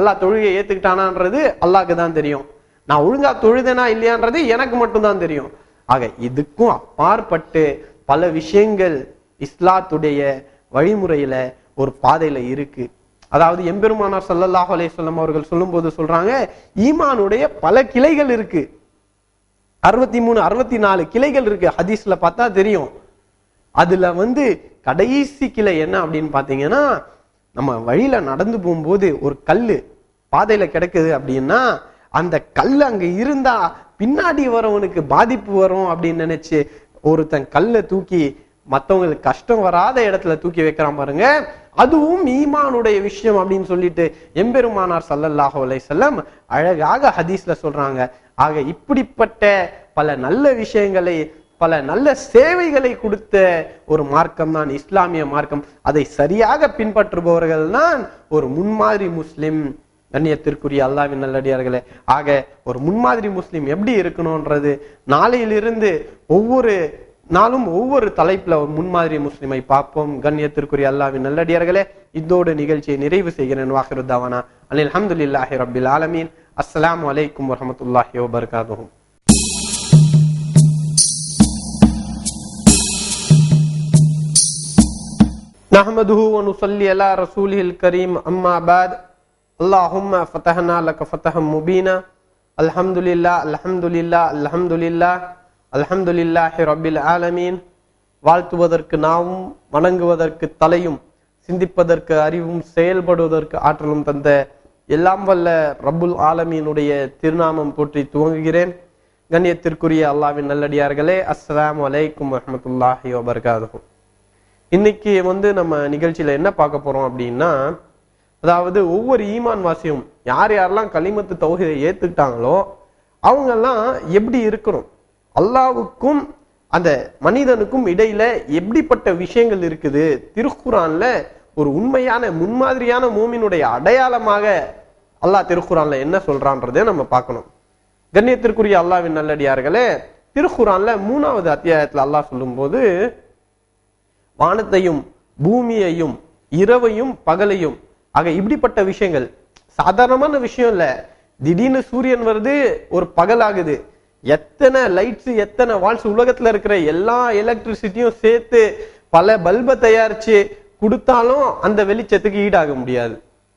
அல்லாஹ் தொழுகையை ஏத்துக்கிட்டானான்றது அல்லாஹுக்கு தான் தெரியும். நான் ஒழுங்கா தொழுதேனா இல்லையான்றது எனக்கு மட்டும்தான் தெரியும். ஆக இதுக்கும் அப்பாற்பட்டு பல விஷயங்கள் இஸ்லாத்துடைய வழிமுறையில ஒரு பாதையில இருக்கு. அதாவது எம்பெருமானார் சல்லல்லாஹ் அலைஹி அவர்கள் சொல்லும் போது சொல்றாங்க ஈமானுடைய பல கிளைகள் இருக்கு. அறுபத்தி மூணு அறுபத்தி நாலு கிளைகள் இருக்கு. ஹதீஸ்ல பார்த்தா தெரியும். அதுல வந்து கடைசி கிளை என்ன அப்படின்னு பாத்தீங்கன்னா நம்ம வழியில நடந்து போகும்போது ஒரு கல்லு. பாதையில கிடக்குது அப்படின்னா அந்த கல் அங்க இருந்தா பின்னாடி வரவனுக்கு பாதிப்பு வரும் அப்படின்னு நினைச்சு ஒருத்தன் கல்லை தூக்கி மத்தவங்களுக்கு கஷ்டம் வராத இடத்துல தூக்கி வைக்கிறான் பாருங்க. அதுவும் ஈமானுடைய விஷயம் அப்படின்னு சொல்லிட்டு எம்பெருமானார் ஸல்லல்லாஹு செல்லம் அழகாக ஹதீஸ்ல சொல்றாங்க. ஆக இப்படிப்பட்ட பல நல்ல விஷயங்களை பல நல்ல சேவைகளை கொடுத்த ஒரு மார்க்கம் தான் இஸ்லாமிய மார்க்கம். அதை சரியாக பின்பற்றுபவர்கள் தான் ஒரு முன்மாதிரி முஸ்லிம் கண்ணியத்திற்குரிய அல்லாவின் நல்லடியார்களே ஆக ஒரு முன்மாதிரி முஸ்லிம் எப்படி இருக்கணும்ன்றது நாளையிலிருந்து ஒவ்வொரு நாளும் ஒவ்வொரு தலைப்புல ஒரு முன்மாதிரி முஸ்லிமை பார்ப்போம் கண்ணியத்திற்குரிய அல்லாவின் நல்லடியார்களே இதோடு நிகழ்ச்சியை நிறைவு செய்கிறேன் வாஹிருத்தாவானா அனில் அல்ஹம்துலில்லாஹி ரப்பில் ஆலமீன் அஸ்ஸலாமு அலைக்கும் வரஹ்மத்துல்லாஹி வபரகாதுஹு نحمده ونصلي على رسوله الكريم أما بعد اللهم فتحنا لك فتحا مبينا الحمد لله الحمد لله الحمد لله الحمد لله رب العالمين வாழ்த்துவதற்கு நாவும் வணங்குவதற்கு தலையும் சிந்திப்பதற்கு அறிவும் செயல்படுவதற்கு ஆற்றலும் தந்த எல்லாம் வல்ல ரப்புல் ஆலமீனுடைய திருநாமம் போற்றி துவங்குகிறேன் கண்ணியத்திற்குரிய அல்லாவின் நல்லடியார்களே அஸ்ஸலாமு அலைக்கும் வரஹ்மத்துல்லாஹி வபரகாதுஹு இன்னைக்கு வந்து நம்ம நிகழ்ச்சியில என்ன பார்க்க போறோம் அப்படின்னா அதாவது ஒவ்வொரு ஈமான் வாசியும் யார் யாரெல்லாம் களிமத்து தொகையை ஏத்துக்கிட்டாங்களோ அவங்கெல்லாம் எப்படி இருக்கணும் அல்லாவுக்கும் அந்த மனிதனுக்கும் இடையில எப்படிப்பட்ட விஷயங்கள் இருக்குது? திருக்குறான்ல ஒரு உண்மையான முன்மாதிரியான மூமினுடைய அடையாளமாக அல்லாஹ் திருக்குறான்ல என்ன சொல்றான்றதை நம்ம பார்க்கணும். கண்ணியத்திற்குரிய அல்லாவின் நல்லடியார்களே திருக்குறான்ல மூணாவது அத்தியாயத்துல அல்லாஹ் சொல்லும்போது வானத்தையும் பூமியையும் இரவையும் பகலையும் ஆக இப்படிப்பட்ட விஷயங்கள் சாதாரணமான விஷயம் இல்லை. திடீர்னு சூரியன் வருது ஒரு பகல் ஆகுது. எத்தனை லைட்ஸ் எத்தனை வால்ஸ் உலகத்துல இருக்கிற எல்லா எலக்ட்ரிசிட்டியும் சேர்த்து பல பல்பை தயாரிச்சு கொடுத்தாலும் அந்த வெளிச்சத்துக்கு ஈடாக முடியாது.